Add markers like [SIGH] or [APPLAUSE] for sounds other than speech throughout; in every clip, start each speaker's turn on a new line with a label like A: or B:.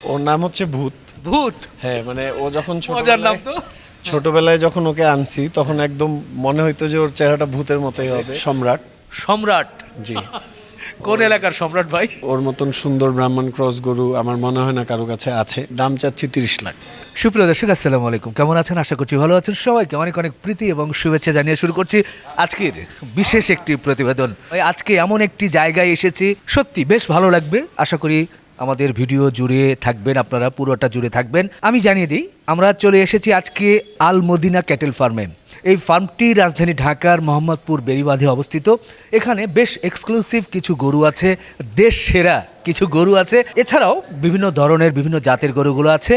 A: ওর নাম হচ্ছে ভূত।
B: ভূত?
A: হ্যাঁ মানে ও যখন
B: মজার নাম
A: ছোটবেলায়
B: তো।
A: ছোটবেলায় যখন ওকে আনছি তখন একদম মনে হইতো যে ওর চেহারাটা ভূতের মতোই হবে। সম্রাট।
B: সম্রাট?
A: জি।
B: কোন এলাকার সম্রাট ভাই?
A: ওর মতন সুন্দর ব্রাহ্মণ ক্রস গরু আমার মনে হয় না কারও কাছে আছে। দাম চাচ্ছি তিরিশ লাখ।
B: সুপ্রিয় দর্শক আসসালামু আলাইকুম। কেমন আছেন? আশা করছি ভালো আছেন। সবাইকে অনেক অনেক প্রীতি এবং শুভেচ্ছা জানিয়ে শুরু করছি আজকের বিশেষ একটি প্রতিবেদন। আজকে এমন একটি জায়গায় এসেছি। সত্যি বেশ ভালো লাগবে। আশা করি আমাদের ভিডিও জুড়ে থাকবেন, আপনারা পুরোটা জুড়ে থাকবেন। আমি জানিয়ে দিই, আমরা চলে এসেছি আজকে আল মদিনা ক্যাটেল ফার্মে। এই ফার্মটি রাজধানী ঢাকার মোহাম্মদপুর বেরিবাঁধে অবস্থিত। এখানে বেশ এক্সক্লুসিভ কিছু গরু আছে, দেশ সেরা কিছু গরু আছে। এছাড়াও বিভিন্ন ধরনের বিভিন্ন জাতের গরুগুলো আছে।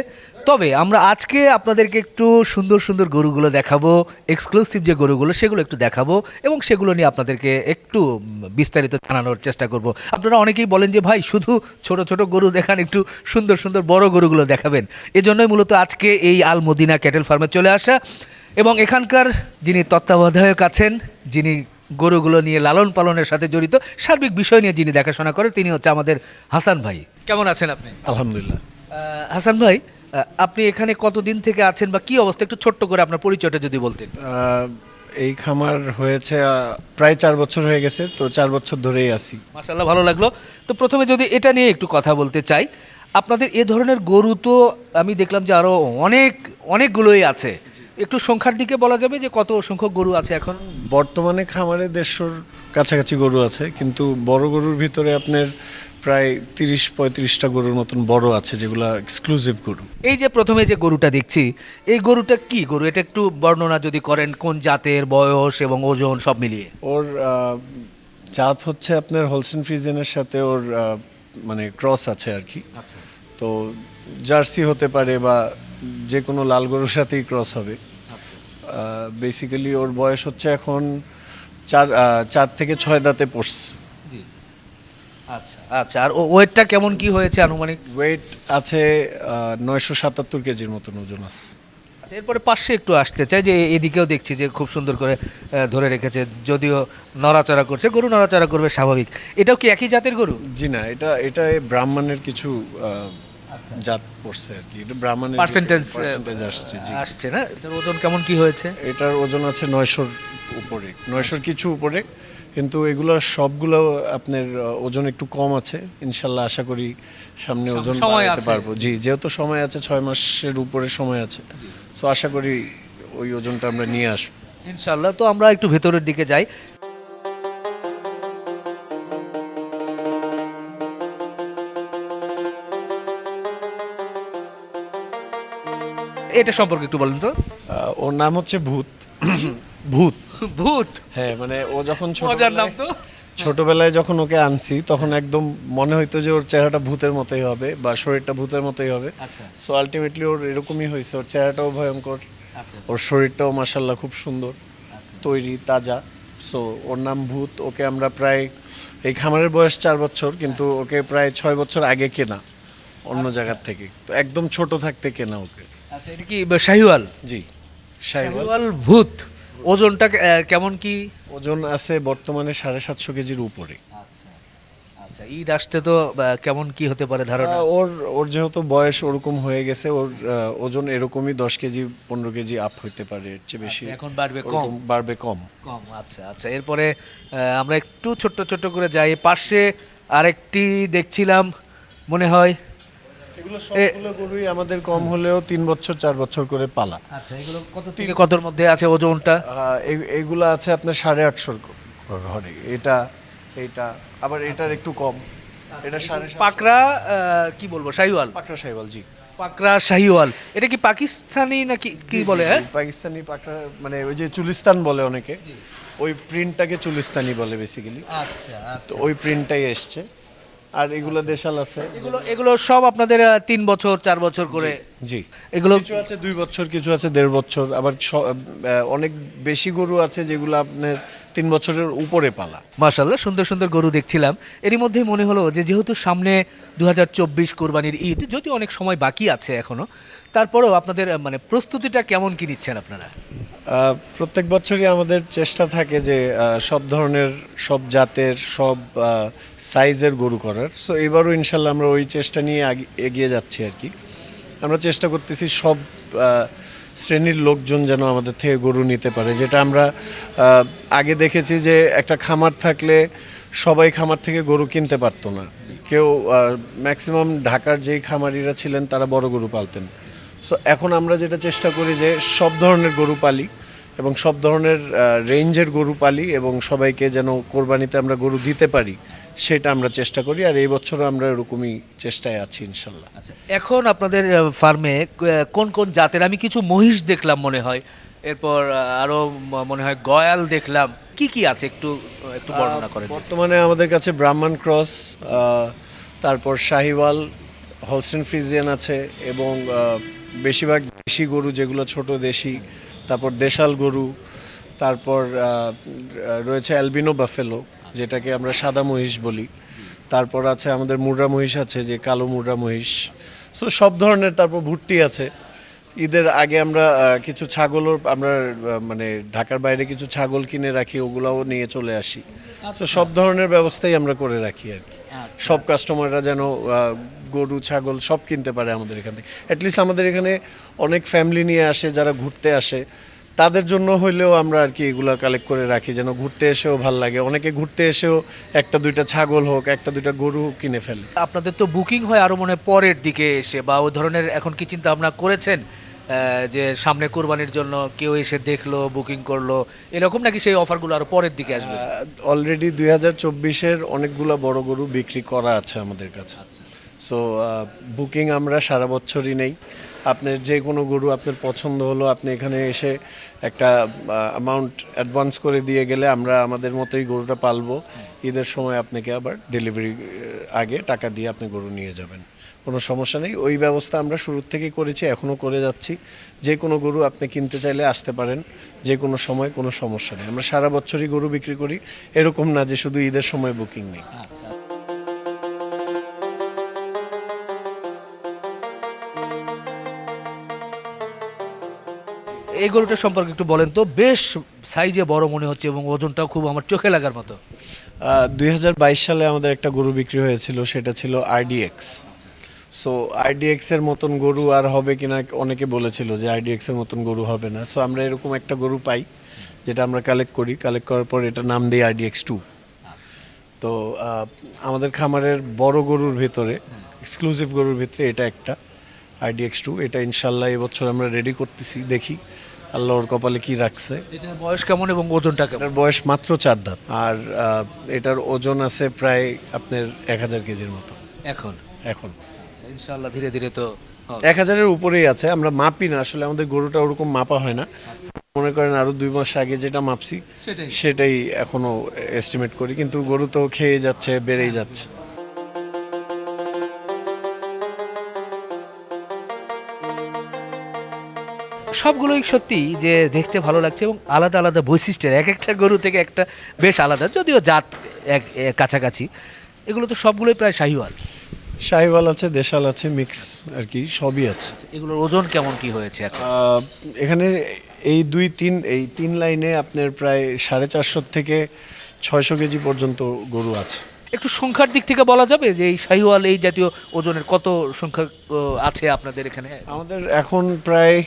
B: তবে আমরা আজকে আপনাদেরকে একটু সুন্দর সুন্দর গরুগুলো দেখাবো এক্সক্লুসিভ যে গরুগুলো সেগুলো একটু দেখাবো এবং সেগুলো নিয়ে আপনাদেরকে একটু বিস্তারিত জানানোর চেষ্টা করব। আপনারা অনেকেই বলেন যে ভাই শুধু ছোট ছোট গরু দেখান একটু সুন্দর সুন্দর বড় গরুগুলো দেখাবেন। এজন্যই মূলত আজকে এই আল মদিনা ক্যাটেল ফার্মে চলে আসা এবং এখানকার যিনি তত্ত্বাবধায়ক আছেন যিনি গরুগুলো নিয়ে লালন পালনের সাথে জড়িত সার্বিক বিষয় নিয়ে যিনি দেখাশোনা করেন তিনি হচ্ছে আমাদের হাসান ভাই। কেমন আছেন আপনি?
A: আলহামদুলিল্লাহ।
B: হাসান ভাই আপনি এখানে কতদিন থেকে আছেন বা কি অবস্থা? একটু ছোট্ট করে আপনার পরিচয়টা যদি বলতেন।
A: এই খামার হয়েছে প্রায় চার বছর হয়ে গেছে তো চার বছর ধরেই আছি।
B: মাসাল্লাহ ভালো লাগল। তো প্রথমে যদি এটা নিয়ে একটু কথা বলতে চাই আপনাদের এ ধরনের গরু তো আমি দেখলাম যে আরও অনেক অনেকগুলোই আছে। একটু সংখ্যার দিকে বলা যাবে যে কত সংখ্যক গরু আছে এখন?
A: বর্তমানে খামারে দেড়শোর কাছাকাছি গরু আছে কিন্তু বড় গরুর ভিতরে আপনার প্রায় তিরিশ পঁয়ত্রিশটা গরুর মতন বড় আছে যেগুলো এক্সক্লুসিভ গরু।
B: এই যে প্রথমে যে গরুটা দেখছি এই গরুটা কি গরু? এটা একটু বর্ণনা যদি করেন কোন জাতের বয়স এবং ওজন সব মিলিয়ে।
A: ওর জাত হচ্ছে আপনার হোলসেন ফ্রিজেনের সাথে ওর মানে ক্রস আছে আর কি।
B: আচ্ছা।
A: তো জার্সি হতে পারে বা যে কোনো লাল গরুর সাথেই ক্রস হবে।
B: আচ্ছা।
A: বেসিক্যালি ওর বয়স হচ্ছে এখন চার চার থেকে ছয় দাঁতে পড়ছে।
B: আচ্ছা আচ্ছা আর ওয়েটটা কেমন কি হয়েছে আনুমানিক?
A: ওয়েট আছে নয়শো সাতাত্তর কেজির মতন ওজন আছে।
B: আচ্ছা এরপরে পাশে একটু আসতে চাই যে এদিকেও দেখছি যে খুব সুন্দর করে ধরে রেখেছে যদিও নড়াচড়া করছে গরু নড়াচড়া করবে স্বাভাবিক। এটাও কি একই জাতের গরু?
A: জি না এটা এটা ব্রাহ্মণের কিছু জাত পড়ছে আর কি। এটা ব্রাহ্মণের
B: পার্সেন্টেজ
A: পার্সেন্টেজ আসছে জি।
B: আসছে না? এটার ওজন কেমন কি হয়েছে?
A: এটার ওজন আছে নয়শোর উপরে নয়শোর কিছু উপরে কিন্তু এগুলো সবগুলো আপনার ওজন একটু কম আছে। ইনশাল্লাহ আশা করি সামনে ওজন বাড়াতে পারব। জি যেহেতু সময় আছে ছয় মাসের উপরে সময় আছে। সো আশা করি ওই ওজনটা আমরা নিয়ে আসব
B: ইনশাল্লাহ। তো আমরা একটু ভেতরের দিকে যাই। এটা সম্পর্কে একটু বলেন তো।
A: ওর নাম হচ্ছে ভূত। ভূত।
B: ভূত?
A: হ্যাঁ মানে ও যখন
B: মজার নাম
A: ছোটবেলায়
B: তো।
A: ছোটবেলায় যখন ওকে আনছি তখন একদম মনে হইতো যে ওর চেহারাটা ভূতের মতোই হবে বা শরীরটা ভূতের মতোই হবে।
B: আচ্ছা।
A: সো আলটিমেটলি ওর এরকমই হয়েছে। ওর চেহারাটাও ভয়ঙ্কর।
B: আচ্ছা।
A: ওর শরীরটাও মাসাল্লাহ খুব সুন্দর।
B: আচ্ছা।
A: তৈরি তাজা। সো ওর নাম ভূত। ওকে আমরা প্রায় এই খামারের বয়স চার বছর কিন্তু ওকে প্রায় ছয় বছর আগে কেনা অন্য জায়গার থেকে। তো একদম ছোট থাকতে কেনা ওকে।
B: আচ্ছা এটা কি শাহিওয়াল?
A: জি শাহিওয়াল
B: ভূত। ওজনটা কেমন কি?
A: ওজন আছে বর্তমানে সাড়ে সাতশো কেজির উপরে।
B: আচ্ছা আচ্ছা ঈদ আসতে তো কেমন কি হতে পারে ধারণা?
A: ওর ওর যেহেতু বয়স ওরকম হয়ে গেছে ওর ওজন এরকমই দশ কেজি পনেরো কেজি আপ হইতে পারে এর চেয়ে বেশি
B: আচ্ছা, এখন বাড়বে কম?
A: বাড়বে কম।
B: কম আচ্ছা আচ্ছা এরপরে আমরা একটু ছোট্ট ছোট্ট করে যাই। পাশে আরেকটি দেখছিলাম মনে হয়
A: এগুলো সবগুলো গরুই আমাদের কম হলেও তিন বছর চার বছর করে পালা।
B: আচ্ছা এগুলো কত থেকে কতর মধ্যে আছে ওজনটা?
A: আছে আপনার সাড়ে আটশোর ঘরে। এটা এটা আবার এটার একটু কম। এটা সাড়ে।
B: পাকড়া কি বলব শাহিওয়াল?
A: পাকড়া জি।
B: পাকড়া শাহিওয়াল। এটা কি পাকিস্তানি নাকি কি বলে হ্যাঁ?
A: পাকিস্তানি পাকড়া মানে ওই যে চুলিস্তান বলে অনেকে ওই প্রিন্টটাকে চুলিস্তানি বলে বেসিক্যালি
B: আচ্ছা
A: তো ওই প্রিন্টটাই এসছে। আর এগুলো দেশাল আছে।
B: এগুলো এগুলো সব আপনাদের তিন বছর চার বছর করে?
A: জি
B: এগুলো
A: কিছু আছে দুই বছর কিছু আছে দেড় বছর আবার অনেক বেশি গরু আছে যেগুলো আপনার তিন বছরের উপরে পালা।
B: মাশাল্লাহ সুন্দর সুন্দর গরু দেখছিলাম। এরই মধ্যেই মনে হলো যে যেহেতু সামনে দু হাজার চব্বিশ কোরবানির ঈদ যদি অনেক সময় বাকি আছে এখনও তারপরেও আপনাদের মানে প্রস্তুতিটা কেমন কি নিচ্ছেন আপনারা?
A: প্রত্যেক বছরই আমাদের চেষ্টা থাকে যে সব ধরনের সব জাতের সব সাইজের গরু করার। সো এবারও ইনশাল্লাহ আমরা ওই চেষ্টা নিয়ে এগিয়ে যাচ্ছি আর কি। আমরা চেষ্টা করতেছি সব শ্রেণির লোকজন যেন আমাদের থেকে গরু নিতে পারে যেটা আমরা আগে দেখেছি যে একটা খামার থাকলে সবাই খামার থেকে গরু কিনতে পারতো না। কেউ ম্যাক্সিমাম ঢাকার যেই খামারিরা ছিলেন তারা বড় গরু পালতেন। সো এখন আমরা যেটা চেষ্টা করি যে সব ধরনের গরু পালি এবং সব ধরনের রেঞ্জের গরু পালি এবং সবাইকে যেন কোরবানিতে আমরা গরু দিতে পারি। সেটা আমরা চেষ্টা করি আর এই বছরও আমরা এরকমই চেষ্টায় আছি ইনশাল্লাহ।
B: আচ্ছা এখন আপনাদের ফার্মে কোন কোন জাতের আমি কিছু মহিষ দেখলাম মনে হয় এরপর আহ, আরও মনে হয় গয়াল দেখলাম কি কি আছে একটু একটু বর্ণনা করেন।
A: বর্তমানে আমাদের কাছে ব্রাহ্মণ ক্রস আহ, তারপর শাহিওয়াল হলস্টেন ফ্রিজিয়ান আছে এবং বেশিরভাগ দেশি গরু যেগুলো ছোট দেশি তারপর দেশাল গরু তারপর রয়েছে অ্যালবিনো বাফেলো যেটাকে আমরা সাদা মহিষ বলি। তারপর আছে আমাদের মুর্রা মহিষ আছে যে কালো মুর্রা মহিষ। সো সব ধরনের তারপর ভুট্টি আছে। ঈদের আগে আমরা কিছু ছাগলও আমরা মানে ঢাকার বাইরে কিছু ছাগল কিনে রাখি ওগুলাও নিয়ে চলে আসি। তো সব ধরনের ব্যবস্থাই আমরা করে রাখি আর কি। সব কাস্টমাররা যেন গরু ছাগল সব কিনতে পারে আমাদের এখান থেকে। অ্যাটলিস্ট আমাদের এখানে অনেক ফ্যামিলি নিয়ে আসে যারা ঘুরতে আসে। তাদের জন্য হইলেও আমরা আর কি এগুলো কালেক্ট করে রাখি যেন ঘুরতে এসেও ভালো লাগে। অনেকে ঘুরতে এসেও একটা দুইটা ছাগল হোক একটা দুইটা গরু কিনে ফেলে।
B: আপনাদের তো বুকিং হয় আরও মনে হয় পরের দিকে এসে বা ওই ধরনের এখন কি চিন্তা ভাবনা করেছেন যে সামনে কোরবানির জন্য কেউ এসে দেখল বুকিং করল এরকম নাকি সেই অফারগুলো আরও পরের দিকে আসবে?
A: অলরেডি দুই হাজার চব্বিশের অনেকগুলো বড় গরু বিক্রি করা আছে আমাদের কাছে। সো বুকিং আমরা সারা বছরই নেই। আপনার যে কোনো গরু আপনার পছন্দ হলো, আপনি এখানে এসে একটা অ্যামাউন্ট অ্যাডভান্স করে দিয়ে গেলে আমরা আমাদের মতোই গরুটা পালবো। ঈদের সময় আপনাকে আবার ডেলিভারি আগে টাকা দিয়ে আপনি গরু নিয়ে যাবেন। কোনো সমস্যা নেই। ওই ব্যবস্থা আমরা শুরুর থেকেই করেছি, এখনও করে যাচ্ছি। যে কোনো গরু আপনি কিনতে চাইলে আসতে পারেন, যে কোনো সময় কোনো সমস্যা নেই। আমরা সারা বছরই গরু বিক্রি করি, এরকম না যে শুধু ঈদের সময় বুকিং নেই।
B: এই গরুটা সম্পর্কে একটু বলেন তো। বেশ সাইজে বড় মনে হচ্ছে এবং ওজনটাও খুব আমার চোখে লাগার মতো।
A: দু হাজার বাইশ সালে আমাদের একটা গরু বিক্রি হয়েছিল, সেটা ছিল আরডিএক্স সো আরডিএক্স এর মতন গরু আর হবে কিনা অনেকে বলেছিল যে আরডিএক্স এর মতন গরু হবে না। সো আমরা এরকম একটা গরু পাই, যেটা আমরা কালেক্ট করি। কালেক্ট করার পর এটা নাম দিই আরডিএক্স টু তো আমাদের খামারের বড় গরুর ভেতরে এক্সক্লুসিভ গরুর ভিতরে এটা একটা আরডিএক্স টু এটা ইনশাল্লাহ এবছর আমরা রেডি করতেছি, দেখি আল্লাহর কপালে কি রাখছে?
B: এটার বয়স কেমন এবং ওজনটা কেমন?
A: এটার বয়স মাত্র চার দাঁত। আর এটার ওজন আছে প্রায় আপনার এক হাজার কেজির মতো।
B: এখন?
A: এখন।
B: ইনশাল্লাহ ধীরে ধীরে তো।
A: এক হাজারের উপরেই আছে আমরা মাপি না আসলে আমাদের গরুটা ওরকম মাপা হয় না। মনে করেন আরও দুই মাস আগে যেটা মাপছি
B: সেটাই।
A: সেটাই এখনও এস্টিমেট করি কিন্তু গরু তো খেয়ে যাচ্ছে বেড়েই যাচ্ছে।
B: সবগুলোই সত্যি যে দেখতে ভালো লাগছে এবং আলাদা আলাদা বৈশিষ্ট্যের এক একটা গরু থেকে একটা বেশ আলাদা যদিও জাত এক কাছাকাছি। এগুলো তো সবগুলোই প্রায় শাহিওয়াল।
A: শাহিওয়াল আছে দেশাল আছে মিক্স আর কি সবই আছে।
B: এগুলোর ওজন কেমন কি হয়েছে এখানে?
A: এই দুই তিন এই তিন লাইনে আপনার প্রায় সাড়ে চারশো থেকে ছয়শো কেজি পর্যন্ত গরু আছে।
B: একটু সংখ্যার দিক থেকে বলা যাবে যে এই শাহিওয়াল এই জাতীয় ওজনের কত সংখ্যা আছে আপনাদের এখানে?
A: আমাদের এখন প্রায়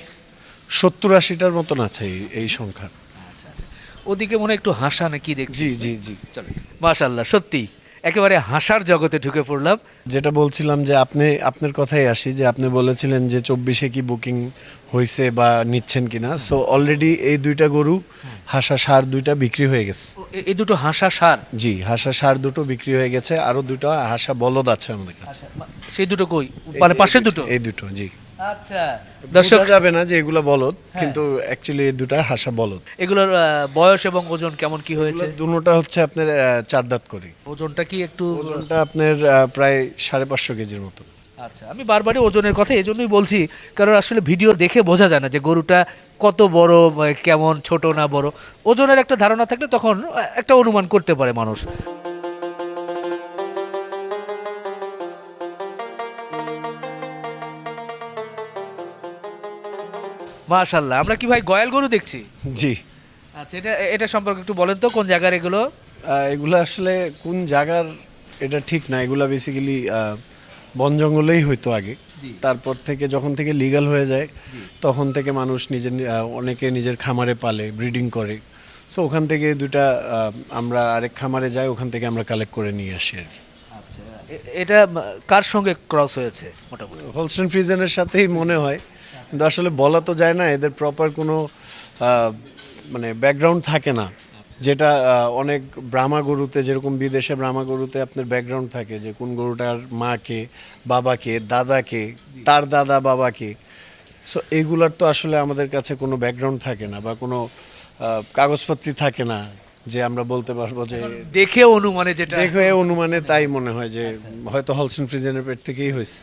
A: সত্তর আশিটার মতন আছে এই- সংখ্যা।
B: আচ্ছা আচ্ছা। ওদিকে মনে একটু হাসা নাকি দেখছি।
A: জি জি জি।
B: চলো। মাশাল্লাহ সত্যি। একেবারে হাসার জগতে ঢুকে পড়লাম।
A: যেটা বলছিলাম যে আপনি আপনার কথাই আসি যে আপনি বলেছিলেন যে চব্বিশে কি বুকিং হয়েছে বা নিচ্ছেন কিনা। সো অলরেডি এই দুইটা গরু হাসা সার দুইটা বিক্রি হয়ে গেছে।
B: এই দুটো হাসা সার?
A: জি হাসা সার দুটো বিক্রি হয়ে গেছে। আরও দুটো হাসা বলদ আছে আমাদের কাছে।
B: সেই দুটো কই? মানে পাশে দুটো
A: এই দুটো জি।
B: আচ্ছা। দর্শক
A: যাবে না যে এগুলা বলদ কিন্তু অ্যাকচুয়ালি এই দুটা হাসা বলদ।
B: এগুলোর বয়স এবং ওজন কেমন কি হয়েছে?
A: দুটোটা হচ্ছে আপনার চার দাঁত করে।
B: ওজনটা কি একটু
A: ওজনটা আপনার প্রায় সাড়ে পাঁচশো কেজির মতো।
B: আচ্ছা আমি বারবারই ওজনের কথা এই জন্যই বলছি কারণ আসলে ভিডিও দেখে বোঝা যায় না যে গরুটা কত বড় কেমন ছোট না বড়। ওজনের একটা ধারণা থাকলে তখন একটা অনুমান করতে পারে মানুষ। মাশাল্লাহ আমরা কি ভাই গয়াল গরু দেখছি?
A: জি।
B: আচ্ছা এটা এটা সম্পর্কে একটু বলেন তো কোন জায়গার এগুলো?
A: এগুলো আসলে কোন জায়গার এটা ঠিক না। এগুলা বেসিক্যালি বন জঙ্গলেই হইতো আগে। তারপর থেকে যখন থেকে লিগ্যাল হয়ে যায় তখন থেকে মানুষ নিজের অনেকে নিজের খামারে পালে ব্রিডিং করে। সো ওখান থেকে দুটা আমরা আরেক খামারে যাই ওখান থেকে আমরা কালেক্ট করে নিয়ে আসি আর কি।
B: আচ্ছা এটা কার সঙ্গে ক্রস হয়েছে মোটামুটি?
A: হোলস্টেন ফ্রিজেনের সাথেই মনে হয়। কিন্তু আসলে বলা তো যায় না এদের প্রপার কোনো মানে ব্যাকগ্রাউন্ড থাকে না। যেটা অনেক ব্রাহ্মা গরুতে যেরকম বিদেশে ব্রাহ্মা গরুতে আপনার ব্যাকগ্রাউন্ড থাকে যে কোন গরুটার মাকে বাবাকে দাদাকে তার দাদা বাবাকে সো এইগুলার তো আসলে আমাদের কাছে কোনো ব্যাকগ্রাউন্ড থাকে না বা কোনো কাগজপত্র থাকে না যে আমরা বলতে পারব যে
B: দেখে অনুমানে যেটা
A: দেখে অনুমানে তাই মনে হয় যে হয়তো হলসেন ফ্রিজেনের পেট থেকেই হয়েছে।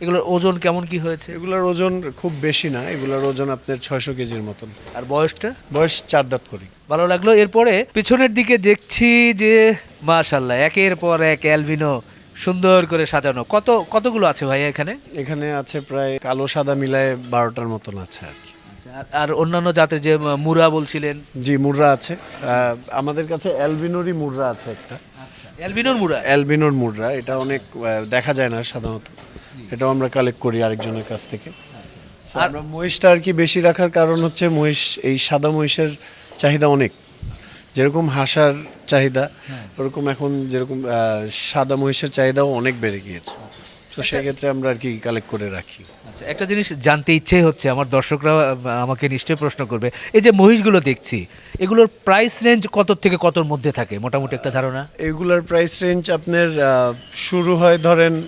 B: এগুলোর ওজন কেমন কি হয়েছে?
A: এগুলোর ওজন খুব বেশি না এগুলোর ওজন আপনার ছয়শো কেজির মতন।
B: আর বয়সটা?
A: বয়স চার দাঁত করি।
B: ভালো লাগল। এরপরে পিছনের দিকে দেখছি যে মাশাল্লাহ একের পর এক অ্যালবিনো সুন্দর করে সাজানো। কত কতগুলো আছে ভাই এখানে?
A: এখানে আছে প্রায় কালো সাদা মিলায় বারোটার মতন আছে আর কি।
B: আর- আর অন্যান্য জাতের যে মুরা বলছিলেন?
A: জি মুররা আছে। আমাদের কাছে অ্যালবিনোরই মুররা আছে একটা।
B: অ্যালবিনোর মুরা?
A: অ্যালবিনোর মুররা এটা অনেক দেখা যায় না সাধারণত। এটাও আমরা কালেক্ট করি আরেকজনের কাছ থেকে।
B: আর-
A: আমরা মহিষটা আর কি বেশি রাখার কারণ হচ্ছে মহিষ এই সাদা মহিষের চাহিদা অনেক। যেরকম হাসার চাহিদা ওরকম এখন যেরকম সাদা মহিষের চাহিদাও অনেক বেড়ে গিয়েছে। তো সেক্ষেত্রে আমরা আর কি কালেক্ট করে রাখি।
B: আচ্ছা একটা জিনিস জানতে ইচ্ছে হচ্ছে আমার দর্শকরা আমাকে নিশ্চয়ই প্রশ্ন করবে। এই যে মহিষগুলো দেখছি এগুলোর প্রাইস রেঞ্জ কত থেকে কতর মধ্যে থাকে? মোটামুটি একটা ধারণা?
A: এগুলার প্রাইস রেঞ্জ আপনার শুরু হয় ধরেন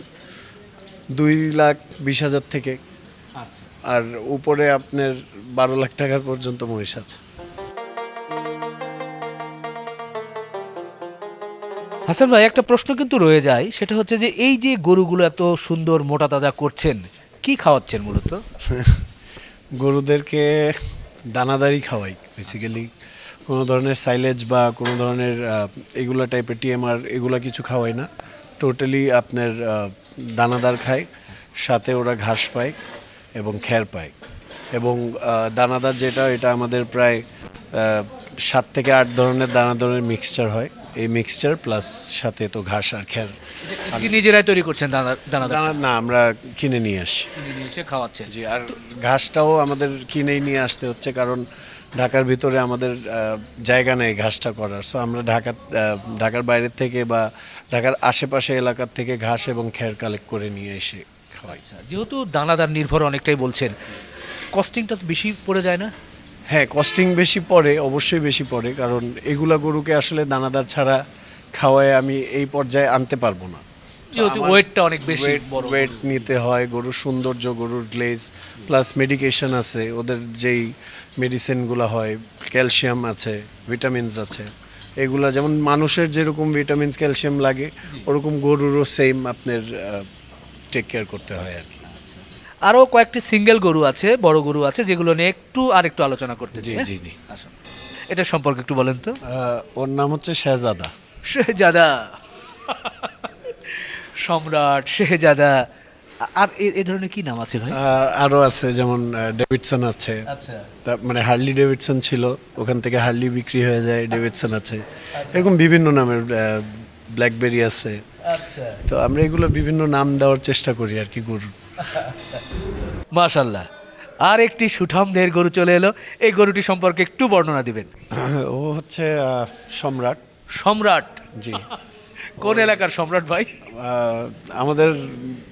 A: দুই লাখ বিশ হাজার থেকে।
B: আচ্ছা।
A: আর উপরে আপনার বারো লাখ টাকার পর্যন্ত মহিষ আছে।
B: হাসান ভাই একটা প্রশ্ন কিন্তু রয়ে যায় সেটা হচ্ছে যে এই যে গরুগুলো এত সুন্দর মোটা তাজা করছেন কি খাওয়াচ্ছেন মূলত? [LAUGHS]
A: গরুদেরকে দানাদারি খাওয়াই বেসিক্যালি কোনো ধরনের সাইলেজ বা কোনো ধরনের এগুলা টাইপের টিএমআর এগুলা কিছু খাওয়াই না। টোটালি আপনার দানাদার খায় সাথে ওরা ঘাস পায় এবং খ্যার পায়। এবং দানাদার যেটা এটা আমাদের প্রায় সাত থেকে আট ধরনের দানা দানাদারের মিক্সচার হয়। এই মিক্সচার প্লাস সাথে তো ঘাস আর খ্যার।
B: নিজেরাই তৈরি করছেন দানা দানা
A: না আমরা কিনে নিয়ে আসি।
B: কিনে নিয়ে এসে খাওয়াচ্ছেন।
A: জি আর ঘাসটাও আমাদের কিনেই নিয়ে আসতে হচ্ছে কারণ ঢাকার ভিতরে আমাদের জায়গা নেই ঘাসটা করার। সো আমরা ঢাকা ঢাকার বাইরের থেকে বা ঢাকার আশেপাশে এলাকার থেকে ঘাস এবং খ্যার কালেক্ট করে নিয়ে এসে খাওয়াই।
B: যেহেতু দানাদার নির্ভর অনেকটাই বলছেন কস্টিংটা তো বেশি পড়ে যায় না?
A: হ্যাঁ কস্টিং বেশি পড়ে অবশ্যই বেশি পড়ে কারণ এগুলা গরুকে আসলে দানাদার ছাড়া খাওয়ায় আমি এই পর্যায়ে আনতে পারব না।
B: যেহেতু ওয়েটটা অনেক বেশি বড়
A: ওয়েট নিতে হয় গরুর সৌন্দর্য গরুর গ্লেজ প্লাস মেডিকেশন আছে ওদের যেই মেডিসিনগুলো হয় ক্যালসিয়াম আছে ভিটামিনস আছে এগুলা যেমন মানুষের যেরকম ভিটামিনস ক্যালসিয়াম লাগে ওরকম গরুরও সেম আপনার টেক কেয়ার করতে হয় আর কি।
B: আরও কয়েকটি সিঙ্গেল গরু আছে বড় গরু আছে যেগুলো নিয়ে একটু আর একটু আলোচনা করতে
A: জি জি জি।
B: এটা সম্পর্কে একটু বলেন তো।
A: ওর নাম হচ্ছে শেহজাদা।
B: শেহজাদা। সম্রাট শেহজাদা। আর এ- ধরনের কি নাম আছে ভাই?
A: আর আরও আছে যেমন ডেভিডসন আছে।
B: আচ্ছা।
A: তা মানে হার্লি ডেভিডসন ছিল ওখান থেকে হার্লি বিক্রি হয়ে যায় ডেভিডসন আছে। এরকম বিভিন্ন নামের ব্ল্যাকবেরি আছে।
B: আচ্ছা।
A: তো আমরা এগুলো বিভিন্ন নাম দেওয়ার চেষ্টা করি আর কি গরুর
B: মাশাল্লাহ। আর একটি সুঠামদের গরু চলে এলো। এই গরুটি সম্পর্কে একটু বর্ণনা দিবেন।
A: ও হচ্ছে সম্রাট।
B: সম্রাট।
A: জি।
B: কোন এলাকার সম্রাট ভাই?
A: আমাদের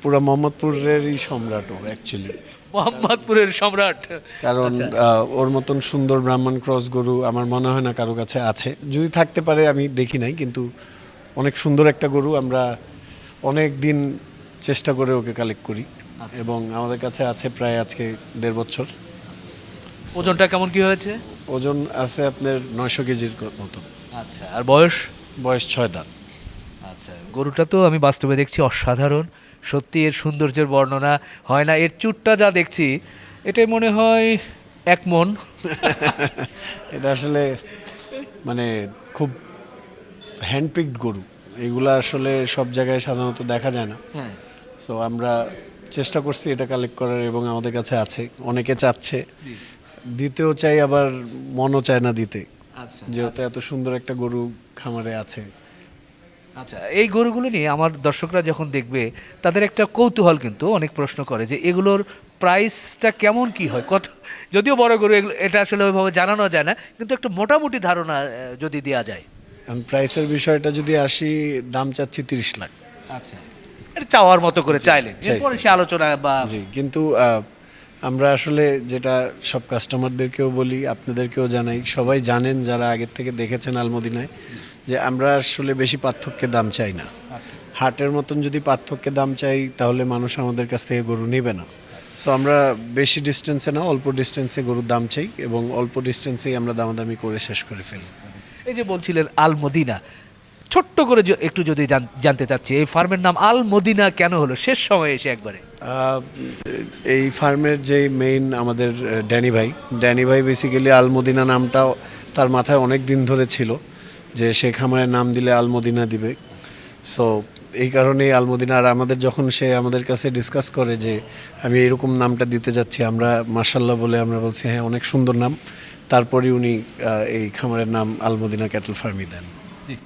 A: পুরো মোহাম্মদপুরেরই সম্রাট ও অ্যাকচুয়ালি
B: মোহাম্মদপুরের সম্রাট।
A: কারণ আহ, ওর মতন সুন্দর ব্রাহ্মণ ক্রস গরু আমার মনে হয় না কারও কাছে আছে। যদি থাকতে পারে আমি দেখি নাই কিন্তু অনেক সুন্দর একটা গরু আমরা অনেক দিন চেষ্টা করে ওকে কালেক্ট করি। এবং আমাদের কাছে আছে প্রায় আজকে দেড় বছর।
B: ওজনটা কেমন কি হয়েছে?
A: ওজন আছে আপনার নয়শো কেজির মতো।
B: আচ্ছা আর বয়স?
A: বয়স ছয় দাঁত।
B: আচ্ছা গরুটা তো আমি বাস্তবে দেখছি অসাধারণ। সত্যি এর সৌন্দর্যের বর্ণনা হয় না। এর চুটটা যা দেখছি এটাই মনে হয় এক মন। [LAUGHS]
A: এটা আসলে মানে খুব হ্যান্ডপিকড গরু। এগুলা আসলে সব জায়গায় সাধারণত দেখা যায় না।
B: হ্যাঁ।
A: সো আমরা চেষ্টা করছি এটা কালেক্ট করার এবং আমাদের কাছে আছে। অনেকে চাচ্ছে। দিতেও চাই আবার মনও চায় না দিতে।
B: আচ্ছা।
A: যেহেতু এত সুন্দর একটা গরু খামারে আছে।
B: আচ্ছা এই গরুগুলো নিয়ে আমার দর্শকরা যখন দেখবে তাদের একটা কৌতূহল কিন্তু অনেক প্রশ্ন করে যে এগুলোর প্রাইসটা কেমন কি হয়? কত যদিও বড় গরু এটা আসলে ওইভাবে জানানো যায় না কিন্তু একটা মোটামুটি ধারণা যদি দেওয়া যায়।
A: প্রাইসের বিষয়টা যদি আসি দাম চাচ্ছি তিরিশ লাখ।
B: আচ্ছা এটা চাওয়ার মতো করে চাইলেন। এরপরে সে আলোচনা বা
A: জি কিন্তু আমরা আসলে যেটা সব কাস্টমারদেরকেও বলি আপনাদেরকেও জানাই সবাই জানেন যারা আগের থেকে দেখেছেন আলমদিনায়। যে আমরা আসলে বেশি পার্থক্যে দাম চাই না।
B: আচ্ছা।
A: হাটের মতন যদি পার্থক্যে দাম চাই তাহলে মানুষ আমাদের কাছ থেকে গরু নেবে না। সো আমরা বেশি ডিস্টেন্সে না অল্প ডিস্টেন্সে গরুর দাম চাই এবং অল্প ডিস্টেন্সেই আমরা দামাদামি করে শেষ করে ফেলি।
B: এই যে বলছিলেন আল মদিনা ছোট্ট করে একটু যদি জানতে চাচ্ছি এই ফার্মের নাম আল মদিনা কেন হলো? শেষ সময়ে এসে একবারে।
A: এই ফার্মের যে মেইন আমাদের ড্যানি ভাই ড্যানি ভাই বেসিক্যালি আলমদিনা নামটাও তার মাথায় অনেক দিন ধরে ছিল। যে সে খামারের নাম দিলে আলমদিনা দিবে। সো এই কারণেই আলমদিনা আর আমাদের যখন সে আমাদের কাছে ডিসকাস করে যে আমি এরকম নামটা দিতে যাচ্ছি আমরা মার্শাল্লাহ বলে আমরা বলছি হ্যাঁ অনেক সুন্দর নাম। তারপরে উনি এই খামারের নাম আলমদিনা ক্যাটল ফার্মি দেন।
B: জি।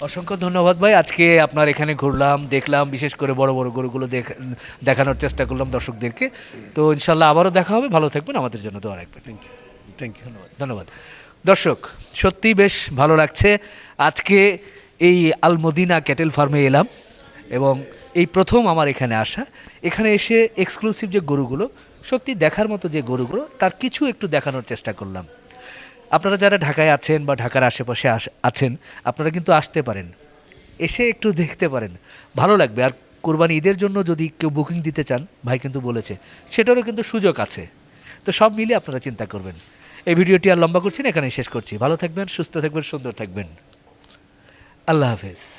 B: অসংখ্য ধন্যবাদ ভাই। আজকে আপনার এখানে ঘুরলাম দেখলাম বিশেষ করে বড় বড় গরুগুলো দেখ- দেখানোর চেষ্টা করলাম দর্শকদেরকে। তো ইনশাল্লাহ আবারও দেখা হবে। ভালো থাকবেন। আমাদের জন্য দোয়া রাখবেন।
A: থ্যাংক ইউ থ্যাংক ইউ
B: ধন্যবাদ। ধন্যবাদ। দর্শক, সত্যি বেশ ভালো লাগছে। আজকে এই আলমদিনা ক্যাটেল ফার্মে এলাম এবং এই প্রথম আমার এখানে আসা। এখানে এসে এক্সক্লুসিভ যে গরুগুলো, সত্যি দেখার মতো যে গরুগুলো, তার কিছু একটু দেখানোর চেষ্টা করলাম। আপনারা যারা ঢাকায় আছেন বা ঢাকার আশেপাশে আছেন, আপনারা কিন্তু আসতে পারেন। এসে একটু দেখতে পারেন। ভালো লাগবে। আর কোরবানি ঈদের জন্য যদি কেউ বুকিং দিতে চান, ভাই কিন্তু বলেছে, সেটারও কিন্তু সুযোগ আছে। তো সব মিলিয়ে আপনারা চিন্তা করবেন। এই ভিডিওটি আর লম্বা করছি না এখানে শেষ করছি। ভালো থাকবেন, সুস্থ থাকবেন, সুন্দর থাকবেন। আল্লাহ হাফেজ।